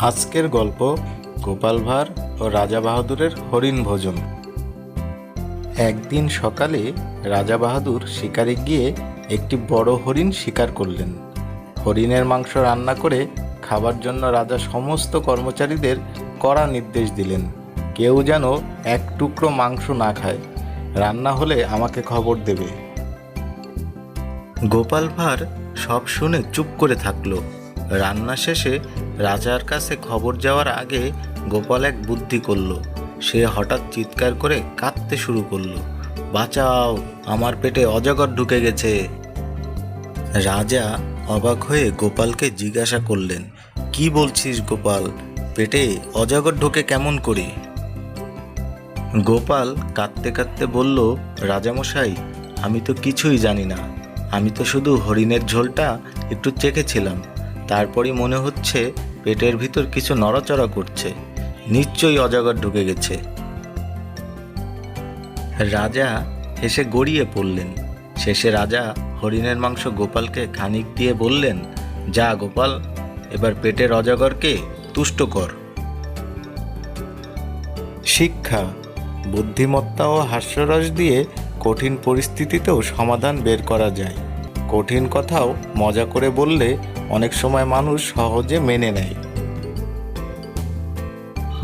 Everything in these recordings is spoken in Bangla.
আজকের গল্প গোপাল ভাঁড় ও রাজা বাহাদুরের হরিণ ভোজন। একদিন সকালে রাজা বাহাদুর শিকারে গিয়ে একটি বড় হরিণ শিকার করলেন। হরিণের মাংস রান্না করে খাবার জন্য রাজা সমস্ত কর্মচারীদের কড়া নির্দেশ দিলেন, কেউ যেন এক টুকরো মাংস না খায়। রান্না হলে আমাকে খবর দেবে। গোপাল ভাঁড় সব শুনে চুপ করে থাকল। রান্না শেষে রাজার কাছে খবর যাওয়ার আগে গোপাল এক বুদ্ধি করল। সে হঠাৎ চিৎকার করে কাঁদতে শুরু করল। বাঁচাও, আমার পেটে অজগর ঢুকে গেছে। রাজা অবাক হয়ে গোপালকে জিজ্ঞাসা করলেন, কি বলছিস গোপাল? পেটে অজগর ঢোকে কেমন করে? গোপাল কাঁদতে কাঁদতে বলল, রাজামশাই, আমি তো কিছুই জানি না। আমি তো শুধু হরিণের ঝোলটা একটু চেখেছিলাম। তারপরই মনে হচ্ছে পেটের ভিতর কিছু নড়াচড়া করছে। নিশ্চয়ই অজগর ঢুকে গেছে। রাজা হেসে গড়িয়ে পড়লেন। শেষে রাজা হরিণের মাংস গোপালকে খানিক দিয়ে বললেন, যা গোপাল, এবার পেটের অজগরকে তুষ্ট কর। শিক্ষা, বুদ্ধিমত্তা ও হাস্যরস দিয়ে কঠিন পরিস্থিতিতেও সমাধান বের করা যায়। কঠিন কথাও মজা করে বললে অনেক সময় মানুষ সহজে মেনে নেয়।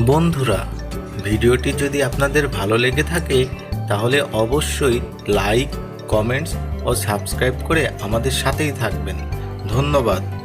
বন্ধুরা, ভিডিওটি যদি আপনাদের ভালো লেগে থাকে, তাহলে অবশ্যই লাইক, কমেন্টস ও সাবস্ক্রাইব করে আমাদের সাথেই থাকবেন। ধন্যবাদ।